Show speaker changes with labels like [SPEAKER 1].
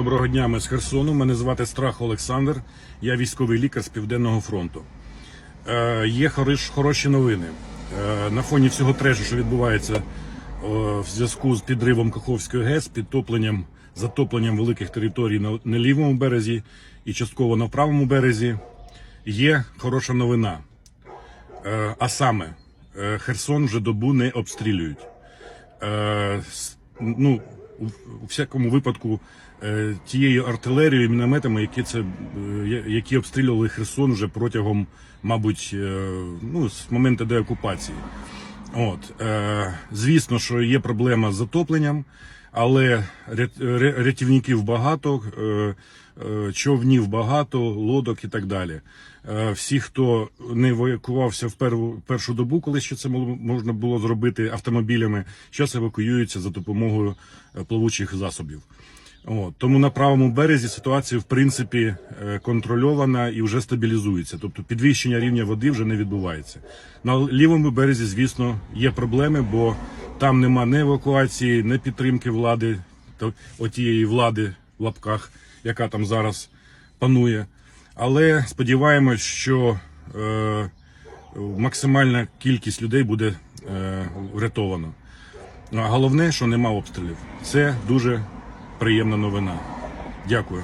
[SPEAKER 1] Доброго дня, ми з Херсону. Мене звати Страх Олександр. Я військовий лікар з Південного фронту. Е, є хорош, хороші новини. Е, на фоні всього трешу, що відбувається е, в зв'язку з підривом Каховської ГЕС, підтопленням, затопленням великих територій на, на лівому березі і частково на правому березі, є хороша новина. Е, а саме, е, Херсон вже добу не обстрілюють. Е, ну, у, всякому випадку е, тією артилерією, мінометами, які це е, які обстрілювали Херсон вже протягом, мабуть, е, ну з моменту деокупації. От е, звісно, що є проблема з затопленням, але рятівників багато, е, е, човнів багато, лодок і так далі. Е, всі, хто не евакувався в перву, першу добу, коли ще це можна було зробити автомобілями, зараз евакуюються за допомогою е, плавучих засобів. От, тому на правому березі ситуація в принципі е, контрольована і вже стабілізується. Тобто підвищення рівня води вже не відбувається. На лівому березі, звісно, є проблеми, бо там нема ні евакуації, ні підтримки влади, отієї влади в лапках, яка там зараз панує. Але сподіваємось, що е, максимальна кількість людей буде е, врятовано. А головне, що нема обстрілів. Це дуже приємна новина. Дякую.